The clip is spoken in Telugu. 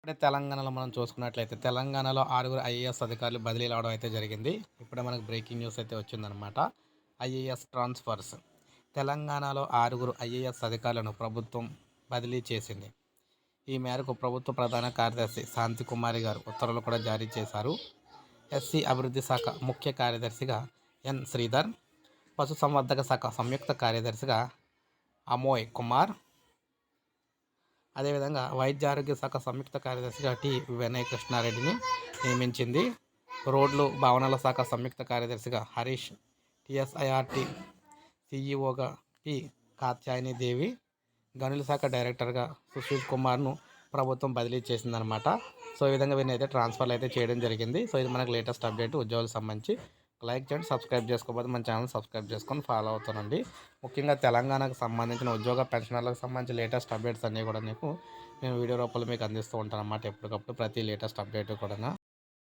ఇప్పుడే తెలంగాణలో మనం చూసుకున్నట్లయితే తెలంగాణలో ఆరుగురు ఐఏఎస్ అధికారులు బదిలీ అవడం అయితే జరిగింది. ఇప్పుడే మనకు బ్రేకింగ్ న్యూస్ అయితే వచ్చిందనమాట ఐఏఎస్ ట్రాన్స్ఫర్స్. తెలంగాణలో ఆరుగురు ఐఏఎస్ అధికారులను ప్రభుత్వం బదిలీ చేసింది. ఈ మేరకు ప్రభుత్వ ప్రధాన కార్యదర్శి శాంతి కుమారి గారు ఉత్తర్వులు కూడా జారీ చేశారు. ఎస్సీ అభివృద్ధి శాఖ ముఖ్య కార్యదర్శిగా ఎన్ శ్రీధర్ పశుసంవర్ధక శాఖ సంయుక్త కార్యదర్శిగా అమోయ్ కుమార్ అదేవిధంగా వైద్య ఆరోగ్య శాఖ సంయుక్త కార్యదర్శిగా టి వినయ్ కృష్ణారెడ్డిని నియమించింది. రోడ్లు భవనాల శాఖ సంయుక్త కార్యదర్శిగా హరీష్ టిఎస్ఐఆర్టీ సిఈఓగా పి కాత్యాయని దేవి గనుల శాఖ డైరెక్టర్గా సుశీల్ కుమార్ను ప్రభుత్వం బదిలీ చేసిందనమాట సో ఈ విధంగా వీరిని అయితే ట్రాన్స్ఫర్లు అయితే చేయడం జరిగింది. సో ఇది మనకు లేటెస్ట్ అప్డేట్. ఉద్యోగులకు సంబంధించి లైక్ చేయండి సబ్స్క్రైబ్ చేసుకోకపోతే మన ఛానల్ సబ్స్క్రైబ్ చేసుకొని ఫాలో అవుతానండి. ముఖ్యంగా తెలంగాణకు సంబంధించిన ఉద్యోగ పెన్షనర్లకు సంబంధించి లేటెస్ట్ అప్డేట్స్ అన్నీ కూడా మీకు నేను వీడియో రూపంలో మీకు అందిస్తూ ఉంటాను అన్నమాట ఎప్పటికప్పుడు ప్రతి లేటెస్ట్ అప్డేట్ కూడా